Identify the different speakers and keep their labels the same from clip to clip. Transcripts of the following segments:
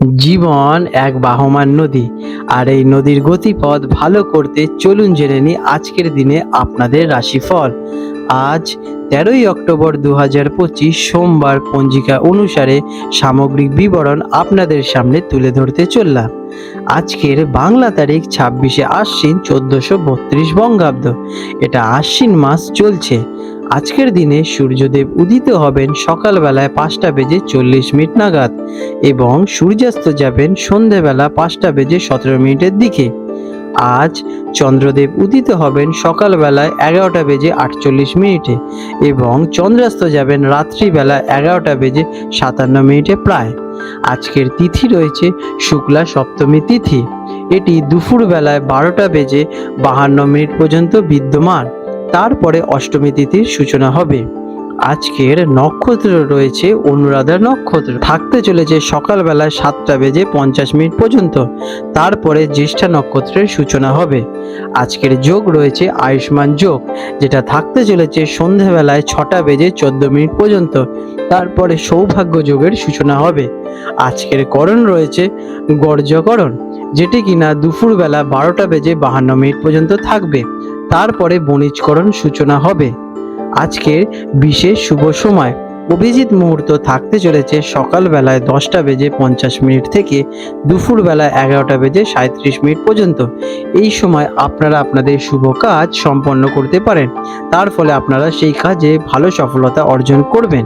Speaker 1: জীবন এক বাহমান নদী, আর এই নদীর গতিপথ ভালো করতে চলুন জেনে নিই আজকের দিনে আপনাদের রাশিফল। আজ তেরোই অক্টোবর দু হাজার পঁচিশ সোমবার পঞ্জিকা অনুসারে সামগ্রিক বিবরণ আপনাদের সামনে তুলে ধরতে চললাম। আজকের বাংলা তারিখ ছাব্বিশে আশ্বিন চোদ্দশো বত্রিশ বঙ্গাব্দ। এটা আশ্বিন মাস চলছে। আজকের দিনে সূর্যদেব উদিত হবেন সকালবেলায় পাঁচটা বেজে চল্লিশ মিনিট নাগাদ এবং সূর্যাস্ত যাবেন সন্ধেবেলা পাঁচটা বেজে সতেরো মিনিটের দিকে। আজ চন্দ্রদেব উদিত হবেন সকালবেলায় এগারোটা বেজে আটচল্লিশ মিনিটে এবং চন্দ্রাস্ত যাবেন রাত্রিবেলা এগারোটা বেজে সাতান্ন মিনিটে প্রায়। আজকের তিথি রয়েছে শুক্লা সপ্তমী তিথি। এটি দুপুরবেলায় বারোটা বেজে বাহান্ন মিনিট পর্যন্ত বিদ্যমান। তারপরে অষ্টমী তিথির সূচনা হবে। আজকের নক্ষত্র রয়েছে অনুরাধা নক্ষত্র। থাকতে চলেছে সকালবেলায় সাতটা বেজে পঞ্চাশ মিনিট পর্যন্ত। তারপরে জ্যেষ্ঠা নক্ষত্রের সূচনা হবে। আজকের যোগ রয়েছে আয়ুষ্মান যোগ, যেটা থাকতে চলেছে সন্ধেবেলায় ছটা বেজে চোদ্দ মিনিট পর্যন্ত। তারপরে সৌভাগ্য যোগের সূচনা হবে। আজকের করণ রয়েছে গর্জকরণ, যেটি কিনা দুপুরবেলা বারোটা বেজে বাহান্ন মিনিট পর্যন্ত থাকবে। তারপরে বণিজকরণ সূচনা হবে। আজকের বিশেষ শুভ সময়। অভিজিৎ মুহূর্ত থাকতে চলেছে সকালবেলায় দশটা বেজে পঞ্চাশ মিনিট থেকে দুপুরবেলা এগারোটা বেজে সাঁত্রিশ মিনিট পর্যন্ত। এই সময় আপনারা আপনাদের শুভ কাজ সম্পন্ন করতে পারেন। তার ফলে আপনারা সেই কাজে ভালো সফলতা অর্জন করবেন।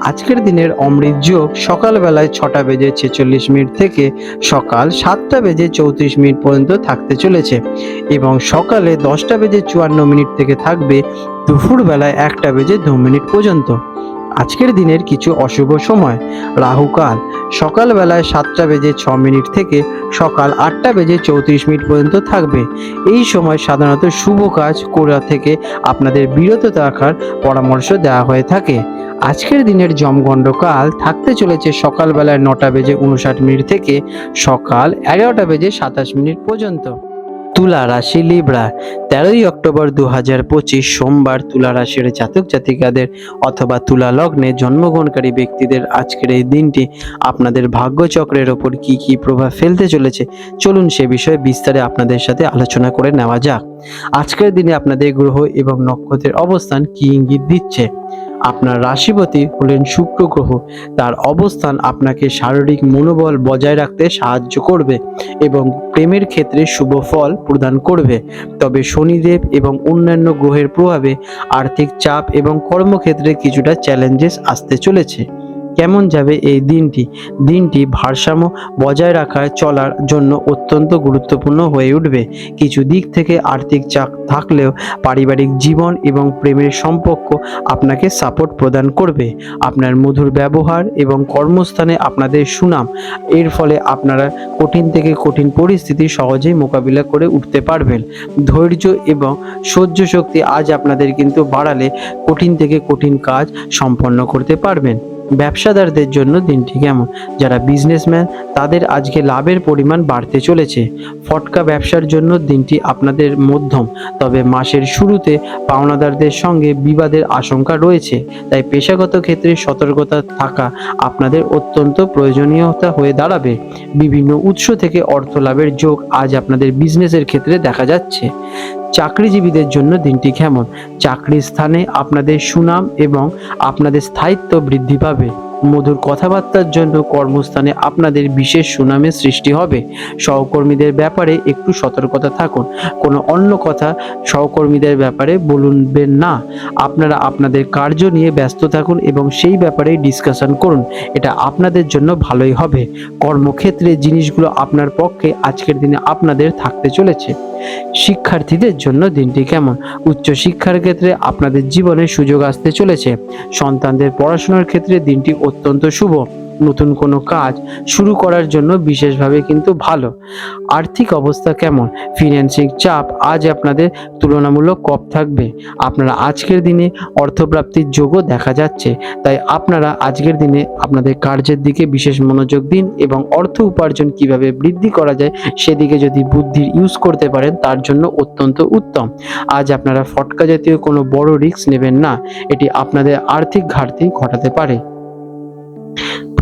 Speaker 1: আজকের দিনের অমৃত যোগ সকালবেলায় ছটা বেজে ছেচল্লিশ মিনিট থেকে সকাল সাতটা বেজে চৌত্রিশ মিনিট পর্যন্ত থাকতে চলেছে এবং সকালে দশটা বেজে চুয়ান্ন মিনিট থেকে থাকবে দুপুরবেলায় একটা বেজে দু মিনিট পর্যন্ত। আজকের দিনের কিছু অশুভ সময়। রাহুকাল, সকালবেলায় সাতটা বেজে ছ মিনিট থেকে সকাল আটটা বেজে চৌত্রিশ মিনিট পর্যন্ত থাকবে। এই সময় সাধারণত শুভ কাজ করা থেকে আপনাদের বিরত থাকার পরামর্শ দেওয়া হয়ে থাকে। আজকের দিনের জমগণ্ডকাল থাকতে চলেছে সকালবেলায় নটা বেজে উনষাট মিনিট থেকে সকাল এগারোটা বেজে সাতাশ মিনিট পর্যন্ত। তুলা রাশি লিব্রা। তেরোই অক্টোবর দু হাজার পঁচিশ সোমবার তুলা রাশির জাতক জাতিকাদের অথবা তুলা লগ্নে জন্মগ্রহণকারী ব্যক্তিদের আজকের এই দিনটি আপনাদের ভাগ্যচক্রের ওপর কি কি প্রভাব ফেলতে চলেছে, চলুন সে বিষয়ে বিস্তারে আপনাদের সাথে আলোচনা করে নেওয়া যাক। আজকের দিনে আপনাদের গ্রহ এবং নক্ষত্রের অবস্থান কি ইঙ্গিত দিচ্ছে? আপনার রাশিপতি হলেন শুক্র গ্রহ। তার অবস্থান আপনাকে শারীরিক মনোবল বজায় রাখতে সাহায্য করবে এবং প্রেমের ক্ষেত্রে শুভ ফল প্রদান করবে। তবে শনিদেব এবং অন্যান্য গ্রহের প্রভাবে আর্থিক চাপ এবং কর্মক্ষেত্রে কিছুটা চ্যালেঞ্জেস আসতে চলেছে। কেমন যাবে এই দিনটি? দিনটি ভারসাম্য বজায় রাখার চলার জন্য অত্যন্ত গুরুত্বপূর্ণ হয়ে উঠবে। কিছু দিক থেকে আর্থিক চাপ থাকলেও পারিবারিক জীবন এবং প্রেমের সম্পর্ক আপনাকে সাপোর্ট প্রদান করবে। আপনার মধুর ব্যবহার এবং কর্মস্থানে আপনাদের সুনাম, এর ফলে আপনারা কঠিন থেকে কঠিন পরিস্থিতি সহজেই মোকাবিলা করে উঠতে পারবেন। ধৈর্য এবং সহ্য শক্তি আজ আপনাদের কিন্তু বাড়ালে কঠিন থেকে কঠিন কাজ সম্পন্ন করতে পারবেন। ব্যবসাদারদের জন্য দিনটি কেমন? যারা বিজনেসম্যান তাদের আজকে লাভের পরিমাণ বাড়তে চলেছে। ফটকা ব্যবসার জন্য দিনটি আপনাদের মধ্যম। তবে মাসের শুরুতে পাওনাদারদের সঙ্গে বিবাদের আশঙ্কা রয়েছে। তাই পেশাগত ক্ষেত্রে সতর্কতা থাকা আপনাদের অত্যন্ত প্রয়োজনীয়তা হয়ে দাঁড়াবে। বিভিন্ন উৎস থেকে অর্থ লাভের যোগ আজ আপনাদের বিজনেসের ক্ষেত্রে দেখা যাচ্ছে। চাকরিজীবীদের জন্য দিনটি কেমন? চাকরির স্থানে আপনাদের সুনাম এবং আপনাদের স্থায়িত্ব বৃদ্ধি পাবে। মধুর কথাবার্তার জন্য কর্মস্থানে আপনাদের বিশেষ সুনামের সৃষ্টি হবে। সহকর্মীদের ব্যাপারে একটু সতর্কতা থাকুন। কোনো অন্য কথা সহকর্মীদের ব্যাপারে বলবেন না। আপনারা আপনাদের কার্য নিয়ে ব্যস্ত থাকুন এবং সেই ব্যাপারে ডিসকাশন করুন। এটা আপনাদের জন্য ভালোই হবে। কর্মক্ষেত্রে জিনিসগুলো আপনার পক্ষে আজকের দিনে আপনাদের থাকতে চলেছে। শিক্ষার্থীদের জন্য দিনটি কেমন? উচ্চ শিক্ষার ক্ষেত্রে আপনাদের জীবনে সুযোগ আসতে চলেছে। সন্তানদের পড়াশোনার ক্ষেত্রে দিনটি অত্যন্ত শুভ। নতুন কোনো কাজ শুরু করার জন্য বিশেষভাবে কিন্তু ভালো। আর্থিক অবস্থা কেমন? ফিন্যান্সিং চাপ আজ আপনাদের তুলনামূলক কম থাকবে। আপনারা আজকের দিনে অর্থপ্রাপ্তির যোগও দেখা যাচ্ছে। তাই আপনারা আজকের দিনে আপনাদের কার্যের দিকে বিশেষ মনোযোগ দিন এবং অর্থ উপার্জন কীভাবে বৃদ্ধি করা যায় সেদিকে যদি বুদ্ধির ইউজ করতে পারেন, তার জন্য অত্যন্ত উত্তম। আজ আপনারা ফটকা জাতীয় কোনো বড় রিস্ক নেবেন না। এটি আপনাদের আর্থিক ঘাটতি ঘটাতে পারে।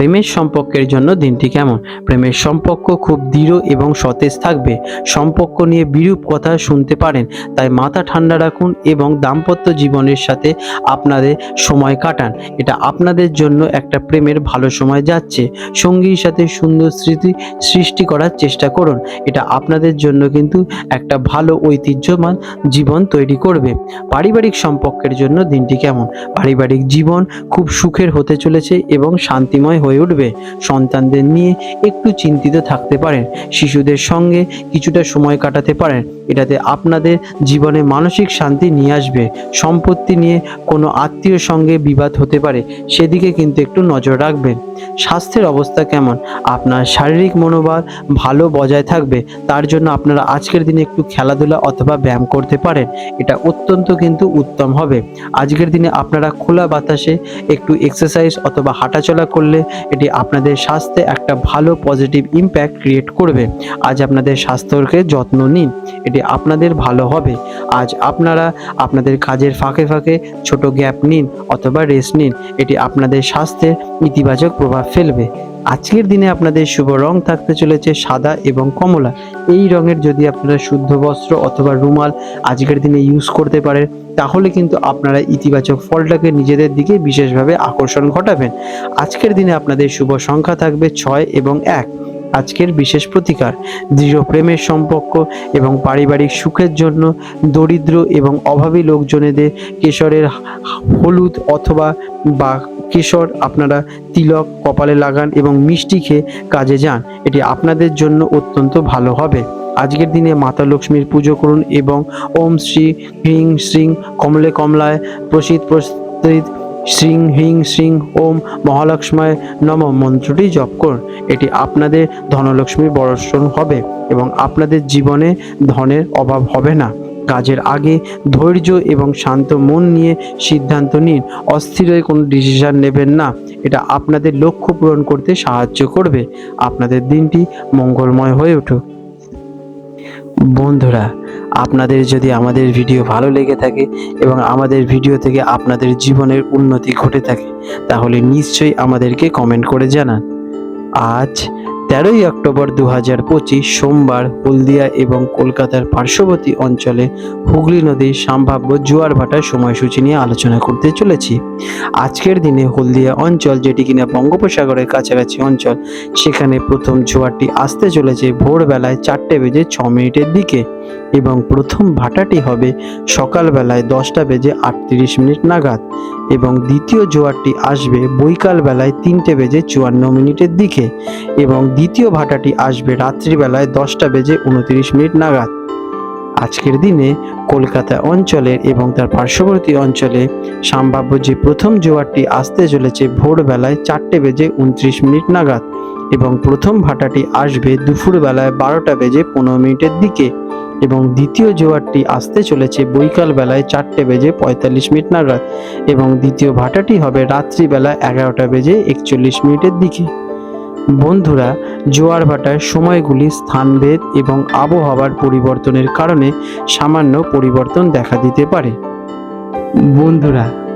Speaker 1: প্রেমের সম্পর্কের জন্য দিনটি কেমন? প্রেমের সম্পর্ক খুব দৃঢ় এবং সতেজ থাকবে। সম্পর্ক নিয়ে বিরূপ কথা শুনতে পারেন, তাই মাথা ঠান্ডা রাখুন এবং দাম্পত্য জীবনের সাথে আপনাদের সময় কাটান। এটা আপনাদের জন্য একটা প্রেমের ভালো সময় যাচ্ছে। সঙ্গীর সাথে সুন্দর স্মৃতি সৃষ্টি করার চেষ্টা করুন। এটা আপনাদের জন্য কিন্তু একটা ভালো ঐতিহ্যমান জীবন তৈরি করবে। পারিবারিক সম্পর্কের জন্য দিনটি কেমন? পারিবারিক জীবন খুব সুখের হতে চলেছে এবং শান্তিময় হয়ে উঠবে। সন্তানদের নিয়ে একটু চিন্তিত থাকতে পারেন, শিশুদের সঙ্গে কিছুটা সময় কাটাতে পারেন। এটাতে আপনাদের জীবনে মানসিক শান্তি নিয়ে আসবে। সম্পত্তি নিয়ে কোনো আত্মীয় সঙ্গে বিবাদ হতে পারে, সেদিকে কিন্তু একটু নজর রাখবেন। স্বাস্থ্যের অবস্থা কেমন? আপনার শারীরিক মনোবল ভালো বজায় থাকবে, তার জন্য আপনারা আজকের দিনে একটু খেলাধুলা অথবা ব্যায়াম করতে পারেন। এটা অত্যন্ত কিন্তু উত্তম হবে। আজকের দিনে আপনারা খোলা বাতাসে একটু এক্সারসাইজ অথবা হাঁটাচলা করলে এটি আপনাদের স্বাস্থ্যে একটা ভালো পজিটিভ ইম্প্যাক্ট ক্রিয়েট করবে। আজ আপনাদের স্বাস্থ্যকে যত্ন নিন, এটি আপনাদের ভালো হবে। আজ আপনারা আপনাদের কাজের ফাঁকে ফাঁকে ছোট গ্যাপ নিন অথবা রেস্ট নিন, এটি আপনাদের স্বাস্থ্যের ইতিবাচক প্রভাব ফেলবে। আজকের দিনে আপনাদের শুভ রং থাকতে চলেছে সাদা এবং কমলা। এই রঙের যদি আপনারা শুদ্ধ বস্ত্র অথবা রুমাল আজকের দিনে ইউজ করতে পারেন, তাহলে কিন্তু আপনারা ইতিবাচক ফলটাকে নিজেদের দিকে বিশেষভাবে আকর্ষণ ঘটাবেন। আজকের দিনে আপনাদের শুভ সংখ্যা থাকবে ছয় এবং এক। আজকের বিশেষ প্রতিকার, দৃঢ় প্রেমের সম্পর্ক এবং পারিবারিক সুখের জন্য দরিদ্র এবং অভাবী লোকজনেদের কেশরের হলুদ অথবা বা কেশর আপনারা তিলক, কপালে লাগান এবং মিষ্টি খেয়ে কাজে যান। এটি আপনাদের জন্য অত্যন্ত ভালো হবে। আজকের দিনে মাতা লক্ষ্মীর পুজো করুন এবং ওম শ্রী, হ্রিং শ্রিং, কমলে কমলায় প্রসিদ প্রস্তুত শ্রিং হিং শ্রিং ওম মহালক্ষ্মায় নম মন্ত্রটি জপ করুন। এটি আপনাদের ধনলক্ষ্মীর বর্ষণ হবে এবং আপনাদের জীবনে ধনের অভাব হবে না। কাজের আগে ধৈর্য এবং শান্ত মন নিয়ে সিদ্ধান্ত নিন। অস্থির হয়ে কোনো ডিসিশন নেবেন না। এটা আপনাদের লক্ষ্য পূরণ করতে সাহায্য করবে। আপনাদের দিনটি মঙ্গলময় হয়ে উঠুক। বন্ধুরা, আপনাদের যদি আমাদের ভিডিও ভালো লেগে থাকে এবং আমাদের ভিডিও থেকে আপনাদের জীবনের উন্নতি ঘটে থাকে, তাহলে নিশ্চয়ই আমাদেরকে কমেন্ট করে জানান। আজ তেরোই অক্টোবর দু হাজার পঁচিশ সোমবার হলদিয়া এবং কলকাতার পার্শ্ববর্তী অঞ্চলে হুগলি নদীর সম্ভাব্য জোয়ার ভাটার সময়সূচি নিয়ে আলোচনা করতে চলেছি। আজকের দিনে হলদিয়া অঞ্চল, যেটি কিনা বঙ্গোপসাগরের কাছাকাছি অঞ্চল, সেখানে প্রথম জোয়ারটি আসতে চলেছে ভোরবেলায় চারটে বেজে ছ মিনিটের দিকে। এবং প্রথম ভাটাটি হবে সকালবেলায় দশটা বেজে আটত্রিশ মিনিট নাগাদ এবং দ্বিতীয় জোয়ারটি আসবে বৈকাল বেলায় তিনটে বেজে চুয়ান্ন মিনিটের দিকে এবং দ্বিতীয় ভাটাটি আসবে রাত্রিবেলায় দশটা বেজে উনত্রিশ মিনিট নাগাদ। আজকের দিনে কলকাতা অঞ্চলের এবং তার পার্শ্ববর্তী অঞ্চলে সম্ভাব্য যে প্রথম জোয়ারটি আসতে চলেছে ভোরবেলায় চারটে বেজে উনত্রিশ মিনিট নাগাদ এবং প্রথম ভাটাটি আসবে দুপুরবেলায় বারোটা বেজে পনেরো মিনিটের দিকে। এবং দ্বিতীয় জোয়ারটি আসতে চলেছে বৈকাল বেলায় চারটে বেজে পঁয়তাল্লিশ মিনিট নাগাদ এবং দ্বিতীয় ভাটাটি হবে রাত্রিবেলা এগারোটা বেজে একচল্লিশ মিনিটের দিকে। বন্ধুরা, জোয়ার ভাটার সময়গুলি স্থানভেদ এবং আবহাওয়ার পরিবর্তনের কারণে সামান্য পরিবর্তন দেখা দিতে পারে। বন্ধুরা